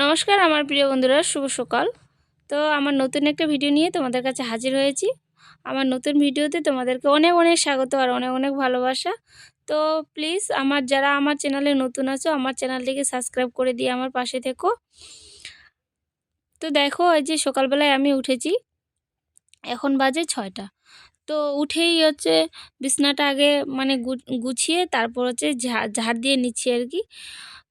নমস্কার, আমার প্রিয় বন্ধুরা, শুভ সকাল। তো আমার নতুন একটা ভিডিও নিয়ে তোমাদের কাছে হাজির হয়েছি। আমার নতুন ভিডিওতে তোমাদেরকে অনেক অনেক স্বাগত আর অনেক অনেক ভালোবাসা। তো প্লিজ, আমার যারা আমার চ্যানেলে নতুন আছো, আমার চ্যানেলটিকে সাবস্ক্রাইব করে দিয়ে আমার পাশে থেকো। তো দেখো, এই যে সকালবেলায় আমি উঠেছি, এখন বাজে ছয়টা। তো উঠেই হচ্ছে বিছনাটা আগে মানে গুছিয়ে তারপর হচ্ছে ঝাড় দিয়ে নিচ্ছি আর কি।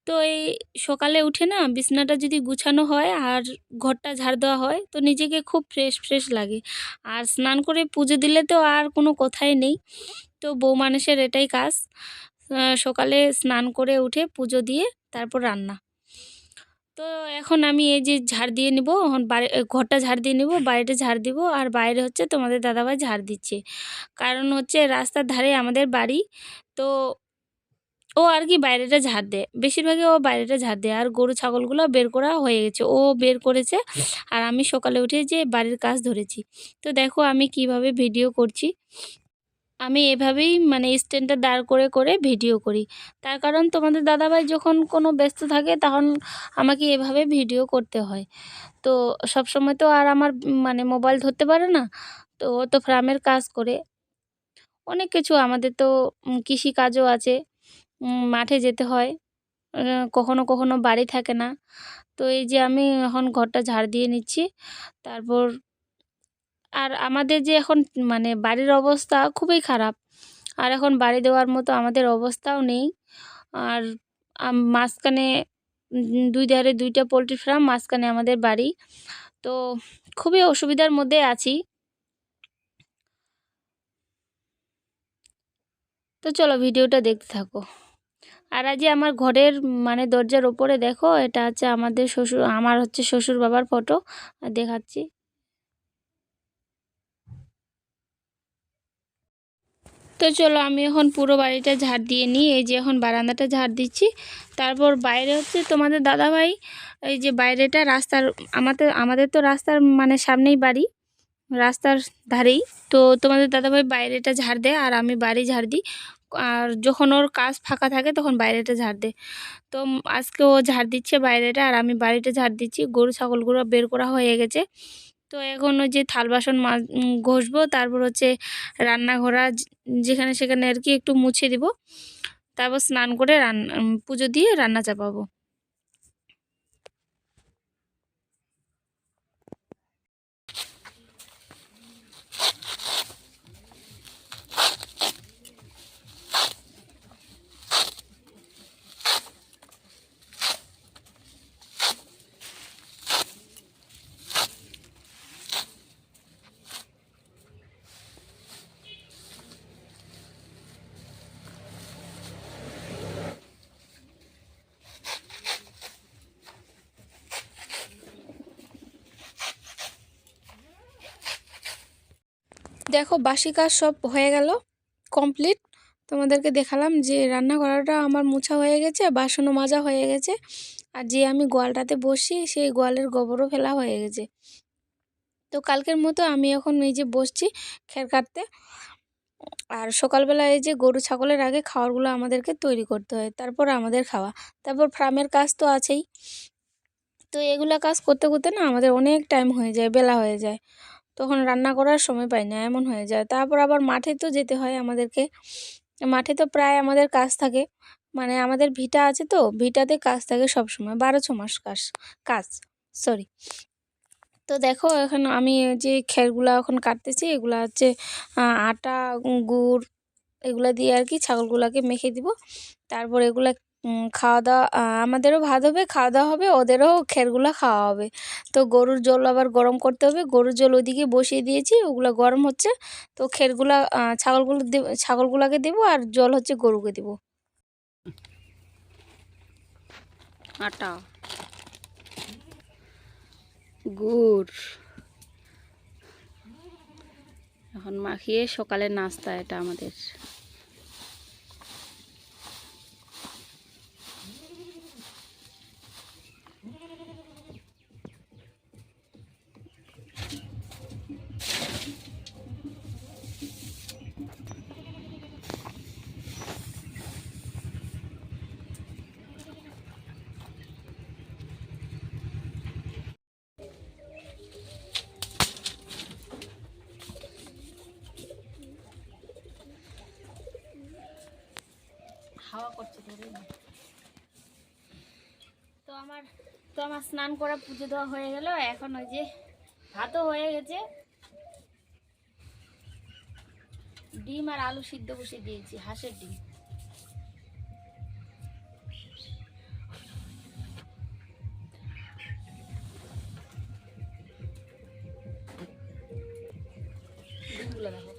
তো এই সকালে উঠে না বিছনাটা যদি গুছানো হয় আর ঘরটা ঝাড় দেওয়া হয়, তো নিজেকে খুব ফ্রেশ ফ্রেশ লাগে। আর স্নান করে পুজো দিলে তো আর কোনো কথাই নেই। তো বউ মানুষের এটাই কাজ। সকালে স্নান করে উঠে পুজো দিয়ে তারপর রান্না। তো এখন আমি এই যে ঝাড় দিয়ে নিব, এখন বাড়ি ঘরটা ঝাড় দিয়ে নিব, বাড়িটা ঝাড় দিব আর বাইরে হচ্ছে তোমাদের দাদাভাই ঝাড় দিচ্ছে। কারণ হচ্ছে রাস্তার ধারে আমাদের বাড়ি, তো ও আর কি বাইরেটা ঝাড় দেয়। বেশিরভাগই ও বাইরেটা ঝাড় দেয়। আর গরু ছাগলগুলো বের করা হয়ে গেছে। ও বের করেছে আর আমি সকালে উঠে যে বাড়ির কাজ ধরেছি। তো দেখো আমি কীভাবে ভিডিও করছি। আমি এভাবেই মানে স্ট্যান্ডটা দাঁড় করে করে ভিডিও করি। তার কারণ তোমাদের দাদাভাই যখন কোনো ব্যস্ত থাকে তখন আমাকে এভাবে ভিডিও করতে হয়। তো সব সময় তো আর আমার মানে মোবাইল ধরতে পারে না। তো ও তো ফার্মের কাজ করে। অনেক কিছু আমাদের তো কৃষি কাজও আছে। মাঠে যেতে হয়। কখনো কখনো বাড়ি থাকে না। তো এই যে আমি এখন ঘরটা ঝাড় দিয়ে নিচ্ছি। তারপর আর আমাদের যে এখন মানে বাড়ির অবস্থা খুবই খারাপ। আর এখন বাড়ি দেওয়ার মতো আমাদের অবস্থাও নেই। আর মাঝখানে দুই ধারে দুইটা পোলট্রি ফার্ম, মাঝখানে আমাদের বাড়ি। তো খুবই অসুবিধার মধ্যে আছি। তো চলো ভিডিওটা দেখতে থাকো। আর আজ আমার ঘরের মানে দরজার ওপরে দেখো, এটা হচ্ছে আমাদের শ্বশুর, আমার হচ্ছে শ্বশুর বাবার ফটো দেখাচ্ছি। তো চলো আমি এখন পুরো বাড়িটা ঝাড় দিয়ে নিই, এই যে এখন বারান্দাটা ঝাড় দিচ্ছি। তারপর বাইরে হচ্ছে তোমাদের দাদাভাই, এই যে বাইরেটা রাস্তার আমাদের আমাদের তো রাস্তার মানে সামনেই বাড়ি, রাস্তার ধারেই। তো তোমাদের দাদাভাই বাইরেটা ঝাড় দেয়, আর আমি বাড়ি ঝাড় দিই। আর যখন ওর কাজ ফাঁকা থাকে তখন বাইরেটা ঝাড় দেয়। তো আজকে ও ঝাড় দিচ্ছে বাইরেটা আর আমি বাড়িটা ঝাড় দিচ্ছি। গরু ছাগলগুলো বের করা হয়ে গেছে। তো এখন ওই যে থাল বাসন মা ঘষবো। তারপর হচ্ছে রান্নাঘরা যেখানে সেখানে আর কি একটু মুছে দিব। তারপর স্নান করে রান্না পুজো দিয়ে রান্না চাপাবো। দেখো, বাসি কাজ সব হয়ে গেল কমপ্লিট তোমাদেরকে দেখালাম যে রান্না করাটা আমার মোছা হয়ে গেছে, বাসনও মাজা হয়ে গেছে। আর যে আমি গোয়ালটাতে বসি, সেই গোয়ালের গোবরও ফেলা হয়ে গেছে। তো কালকের মতো আমি এখন এই যে বসছি খের কাটতে। আর সকালবেলা এই যে গরু ছাগলের আগে খাওয়ারগুলো আমাদেরকে তৈরি করতে হয়, তারপর আমাদের খাওয়া। তারপর ফার্মের কাজ তো আছেই। তো এগুলা কাজ করতে করতে না আমাদের অনেক টাইম হয়ে যায়, বেলা হয়ে যায়। তখন রান্না করার সময় পাই না, এমন হয়ে যায়। তারপর আবার মাঠে তো যেতে হয় আমাদেরকে। মাঠে তো প্রায় আমাদের কাজ থাকে। মানে আমাদের ভিটা আছে তো, ভিটাতে কাজ থাকে সব সময় বারো ছ মাস কাজ কাজ সরি তো দেখো এখন আমি যে খেরগুলো এখন কাটতেছি, এগুলো হচ্ছে আটা, গুড়, এগুলো দিয়ে আর কি ছাগলগুলোকে মেখে দিব। তারপর এগুলো খাওয়া দাওয়া আমাদেরও ভাত হবে খাওয়া দাওয়া হবে, ওদেরও খেরগুলো খাওয়া হবে। তো গরুর জল আবার গরম করতে হবে, গরুর জল ওদিকে বসিয়ে দিয়েছি, ওগুলো গরম হচ্ছে। তো খেরগুলা ছাগলগুলো ছাগলগুলোকে দেবো আর জল হচ্ছে গরুকে দেবো। আটা গুড়। এখন মাখিয়ে সকালে নাস্তা এটা আমাদের। হাওয়া করছে ধরে তো আমার তো আমার স্নান করা পুজো দেওয়া হয়ে গেল। এখন ওই যে ভাতও হয়ে গেছে। ডিম আর আলু সিদ্ধ বসে দিয়েছি, হাঁসের ডিম। ডিমগুলো দেখো।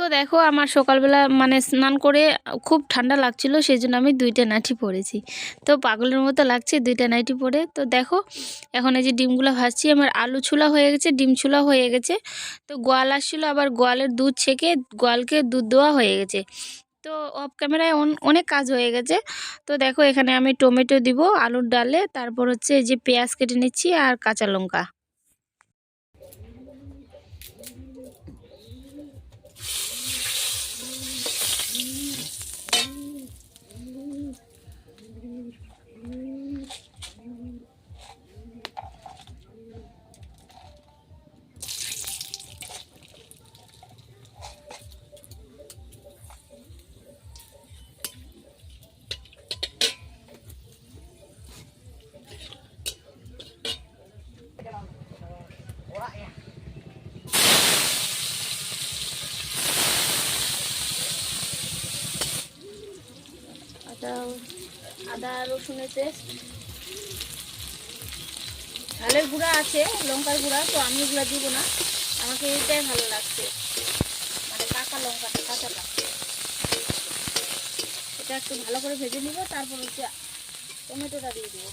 তো দেখো আমার সকালবেলা মানে স্নান করে খুব ঠান্ডা লাগছিল সেই জন্য আমি দুইটা নাইটি পরেছি। তো পাগলের মতো লাগছে দুইটা নাইটি পরে। তো দেখো, এখন এই যে ডিমগুলো ভাজছি, আমার আলু ছোলা হয়ে গেছে, ডিম ছোলা হয়ে গেছে। তো গোয়াল আসছিল, আবার গোয়ালের দুধ ছেঁকে গোয়ালকে দুধ দেওয়া হয়ে গেছে। তো অফ ক্যামেরায় অনেক কাজ হয়ে গেছে। তো দেখো, এখানে আমি টমেটো দিব, আলুর ডালে, তারপর হচ্ছে এই যে পেঁয়াজ কেটে নিচ্ছি আর কাঁচা লঙ্কা। আদা আদা, রসুনের পেস্ট। ঝালের গুঁড়া আছে, লঙ্কার গুঁড়া, তো আমি এগুলো দিব না। আমাকে এটাই ভালো লাগছে। মানে কাঁচা লঙ্কাটা, কাঁচাটা। এটা একটু ভালো করে ভেজে নিব, তারপর হচ্ছে টমেটোটা দিয়ে দেবো।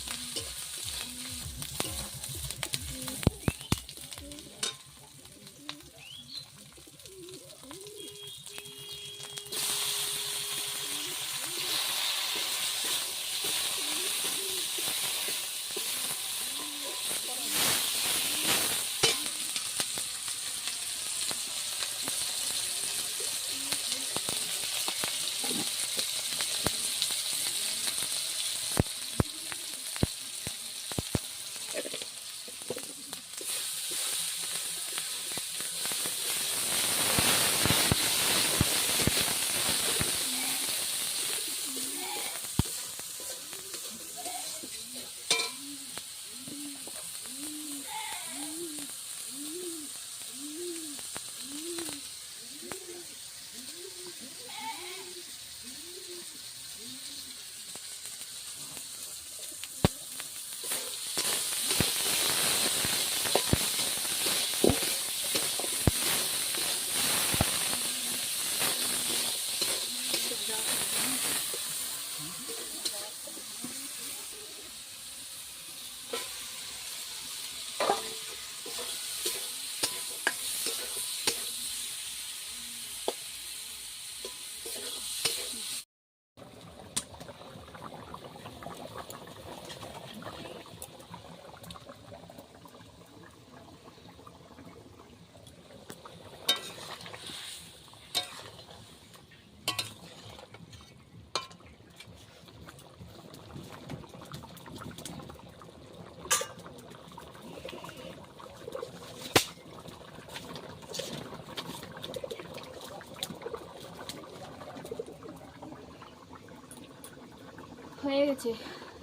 হয়ে গেছে।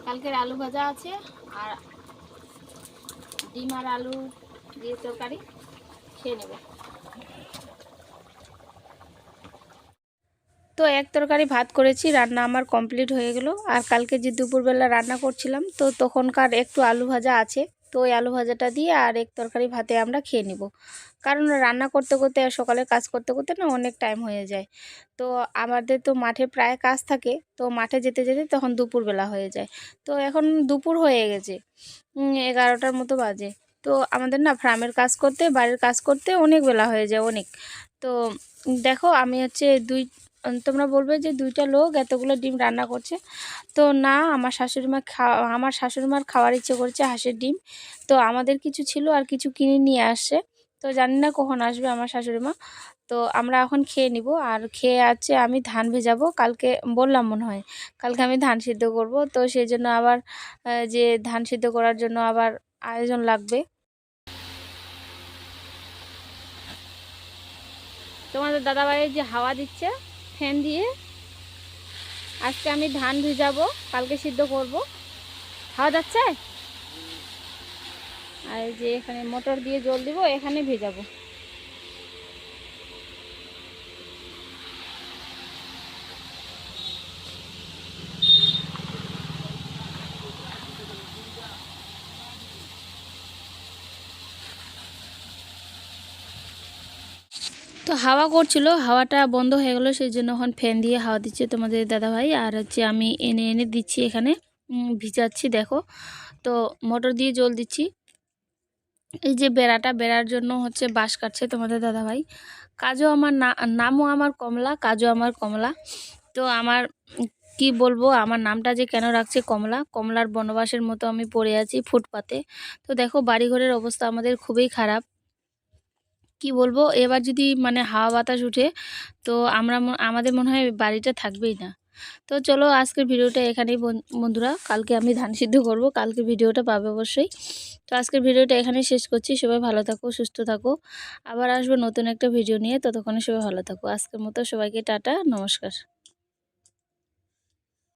কালকের আলু ভাজা আছে আর ডিম আর আলু দিয়ে তরকারি, খেয়ে নেব। তো এক তরকারি ভাত করেছি, রান্না আমার কমপ্লিট হয়ে গেল। আর কালকে যে দুপুরবেলা রান্না করছিলাম, তো তখনকার একটু আলু ভাজা আছে। তো ওই আলু ভাজাটা দিয়ে আর এক তরকারি ভাতে আমরা খেয়ে নিব। কারণ রান্না করতে করতে আর সকালে কাজ করতে করতে না অনেক টাইম হয়ে যায়। তো আমাদের তো মাঠে প্রায় কাজ থাকে, তো মাঠে যেতে যেতে তখন দুপুরবেলা হয়ে যায়। তো এখন দুপুর হয়ে গেছে এগারোটার মতো বাজে। তো আমাদের না ফার্মের কাজ করতে, বাড়ির কাজ করতে অনেক বেলা হয়ে যায়, অনেক। তো দেখো আমি হচ্ছে দুই তোমরা বলবে যে দুইটা লোক এতগুলো ডিম রান্না করছে। তো না, আমার শাশুড়ি মা খাওয়া আমার শাশুড়ি মার খাওয়ার ইচ্ছে করছে হাঁসের ডিম। তো আমাদের কিছু ছিল আর কিছু কিনে নিয়ে আসছে। তো জানি না কখন আসবে আমার শাশুড়ি মা। তো আমরা এখন খেয়ে নিব। আর খেয়ে আছে আমি ধান ভেজাবো। কালকে বললাম মনে হয়, কালকে আমি ধান সিদ্ধ করব। তো সেই জন্য আবার যে ধান সিদ্ধ করার জন্য আবার আয়োজন লাগবে। তোমাদের দাদাভাই যে হাওয়া দিচ্ছে ফ্যান দিয়ে আজকে আমি ধান ভিজাবো, কালকে সিদ্ধ করব। খাওয়া যাচ্ছে? আর যে এখানে মোটর দিয়ে জল দিব, এখানে ভেজাবো। হাওয়া করছিল, হাওয়াটা বন্ধ হয়ে গেলো, সেই জন্য এখন ফ্যান দিয়ে হাওয়া দিচ্ছে তোমাদের দাদাভাই। আর হচ্ছে আমি এনে এনে দিচ্ছি এখানে ভিজাচ্ছি, দেখো। তো মোটর দিয়ে জল দিচ্ছি। এই যে বেড়াটা, বেড়ার জন্য হচ্ছে বাঁশ কাটছে তোমাদের দাদাভাই। কাজও আমার না, নামও আমার কমলা, কাজও আমার কমলা। তো আমার, কি বলব, আমার নামটা যে কেন রাখছে কমলা? কমলার বনবাসের মতো আমি পড়ে আছি ফুটপাতে। তো দেখো, বাড়িঘরের অবস্থা আমাদের খুবই খারাপ। কি বলব? এবার যদি মানে হাওয়া বাতাস উঠে, তো আমরা আমাদের মনে হয় বাড়িটা থাকবেই না। তো চলো আজকের ভিডিওটা এখানেই বন- বন্ধুরা, কালকে আমি ধান সিদ্ধ করব, কালকে ভিডিওটা পাবে অবশ্যই। তো আজকের ভিডিওটা এখানেই শেষ করছি, সবাই ভালো থাকো, সুস্থ থাকো। আবার আসব নতুন একটা ভিডিও নিয়ে, ততক্ষণে সবাই ভালো থাকো। আজকের মতো সবাইকে টাটা, নমস্কার।